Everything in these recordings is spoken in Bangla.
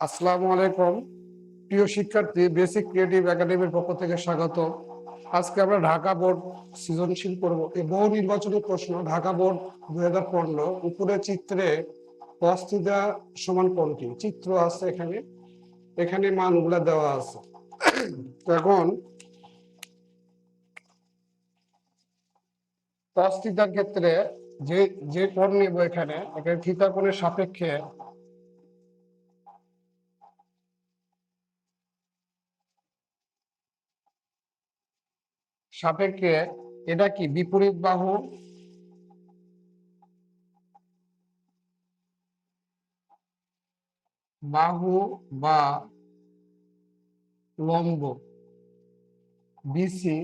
আসসালামু আলাইকুম। প্রিয় শিক্ষার্থী বেসিক ক্রিয়েটিভ একাডেমির পক্ষ থেকে স্বাগত। আজকে আমরা ঢাকা বোর্ড সৃজনশীল করব এই বহু নির্বাচনী প্রশ্ন ঢাকা বোর্ড দুই হাজার পনেরো উপরে চিত্রে অস্থিতা সমান কোনটি? চিত্র আছে এখানে। এখানে মানগুলা দেওয়া আছে। এখন অস্থিতার ক্ষেত্রে যে যে কোণ নেব এখানে এখানে থিতা কোণের সাপেক্ষে সাপেক্ষে এটা কি? বিপরীত বাহু? বাহু বা লম্ব, বিসি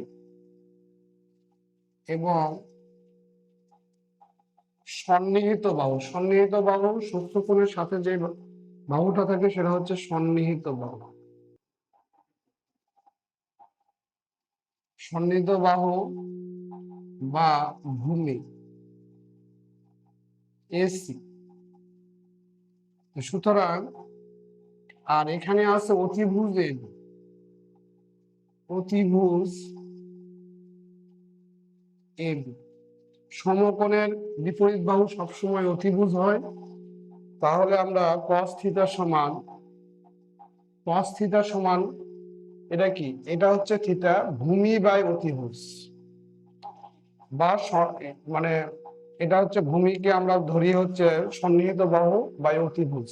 এবং সন্নিহিত বাহু। সন্নিহিত বাহু সূত্রকোণের সাথে যে বাহুটা থাকে সেটা হচ্ছে সন্নিহিত বাহু। সন্নিহিত বাহু বা ভূমি। এসি। সুতরাং, আর এখানে আছে অতিভুজ এ অতিভুজ এ সমকোণের বিপরীত বাহু সবসময় অতিভুজ হয়। তাহলে আমরা থিটা সমান থিটা সমান এটা কি? এটা হচ্ছে থিটা ভূমি বাই অতিভুজ। বা মানে এটা হচ্ছে ভূমিকে আমরা ধরি হচ্ছে সন্নিহিত বাহু বাই অতিভুজ।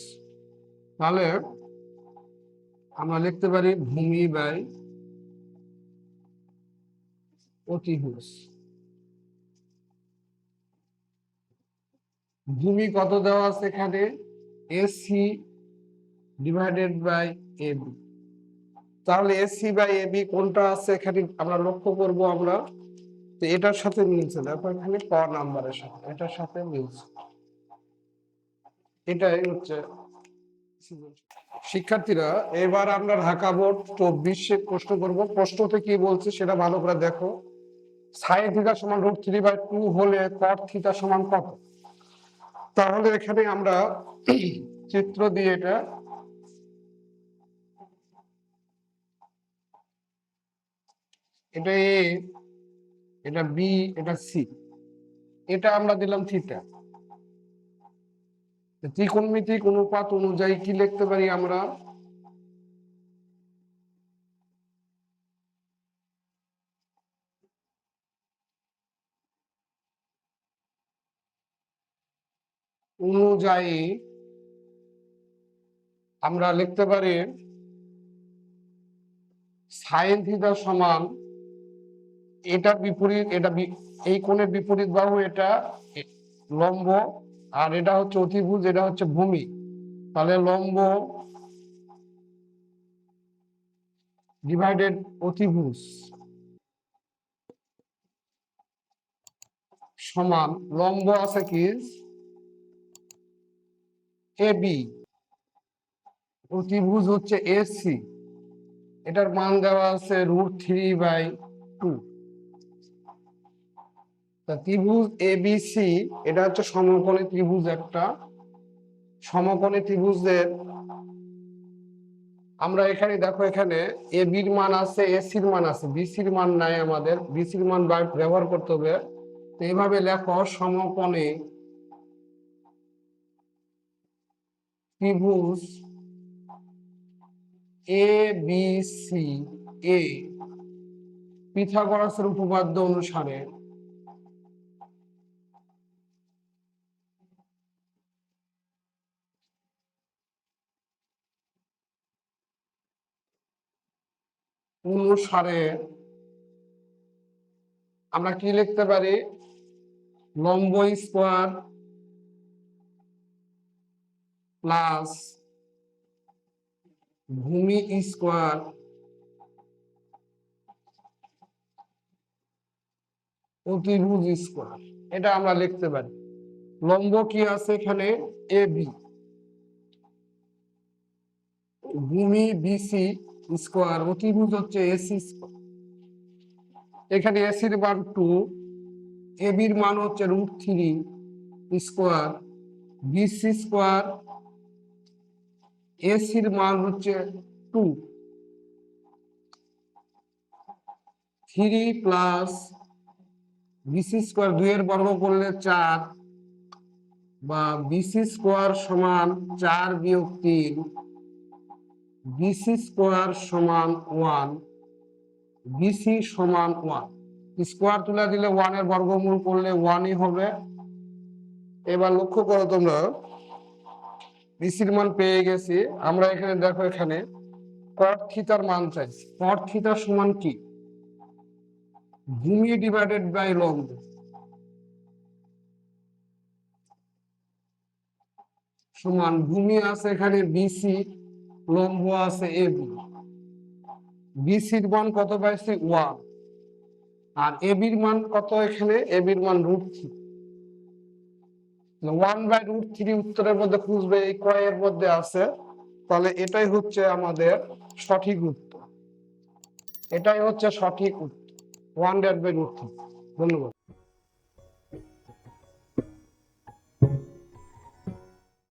তাহলে আমরা লিখতে পারি ভূমি বাই অতিভুজ। ভূমি কত দেওয়া আছে এখানে? এসি ডিভাইডেড বাই এবি তাহলে এসি বাই এবি কোনটা আছে এখানে আমরা লক্ষ্য করব আমরা। তো এটার সাথে মিলছে দেখো এখানে ক নাম্বারের সাথে, এটার সাথে মিলছে। এটাই হচ্ছে শিক্ষার্থীরা, এবার আমরা ঢাকা বোর্ড চব্বিশে প্রশ্ন করব। প্রশ্নতে কি বলছে সেটা ভালো করে দেখো। সাইন থিটা সমান রুট থ্রি বাই টু হলে কট থিটা সমান কত? তাহলে এখানে আমরা চিত্র দিয়ে এটা এটা এ এটা বি এটা সি এটা আমরা দিলাম থিটা ত্রিকোণমিতিক অনুপাত অনুযায়ী কি লিখতে পারি আমরা? অনুযায়ী আমরা লিখতে পারি সাইন থিটা সমান এটা বিপরীত, এটা এই কোণের বিপরীত বাহু এটা লম্ব, আর এটা হচ্ছে অতিভুজ, এটা হচ্ছে ভূমি। তাহলে লম্ব ডিভাইডেড অতিভুজ সমান, লম্ব আছে কি? A B. অতিভুজ হচ্ছে এসি এটার মান দেওয়া আছে রুট থ্রি বাই টু। ত্রিভুজ এবিসি এটা হচ্ছে সমকোণী ত্রিভুজ একটা। সমকোণী ত্রিভুজের, আমরা এখানে দেখো এখানে এ বির মান আছে এসির মান আছে। বিসির মান নাই আমাদের। বিসির মান ব্যবহার করতে হবে। তো এইভাবে লেখো সমকোণী ত্রিভুজ এ বি সি এ পিথাগোরাসের উপপাদ্য অনুসারে অনুসারে আমরা কি লিখতে পারি? লম্ব স্কোয়ার প্লাস ভূমি স্কোয়ার অতিভুজ স্কোয়ার। এটা আমরা লিখতে পারি। লম্ব কি আছে এখানে? A B. ভূমি বিসি স্কোয়ার অতিভুজ হচ্ছে এসি এখানে এসির মান টু এ বির মান হচ্ছে root three square BC square এসির মান হচ্ছে two three plus BC square দুইয়ের বর্গ করলে চার, বা বিসি স্কোয়ার সমান চার বিয়োগ তিন বিসি স্কোয়ার সমান ওয়ান বিসি সমান ওয়ান স্কোয়ার তুলে দিলে ওয়ানের বর্গমূল করলে ওয়ানই হবে। এবার লক্ষ্য করো তোমরা। বিসির মান পেয়ে গেছি। আমরা এখানে দেখো এখানে কট থিতার মান চাইছি কট থিতার সমান কি? ভূমি ডিভাইডেড বাই লম্ব সমান ভূমি আছে এখানে বিসি লম্ব আছে এবি বিসির মান কত পাইছি ওয়ান? আর এবির মান কত এখানে? এবির মান root three. One by root three উত্তরের মধ্যে খুঁজবে, এই কয়ের মধ্যে আছে। তাহলে এটাই হচ্ছে আমাদের সঠিক উত্তর। এটাই হচ্ছে সঠিক উত্তর। One divided by root three. ধন্যবাদ।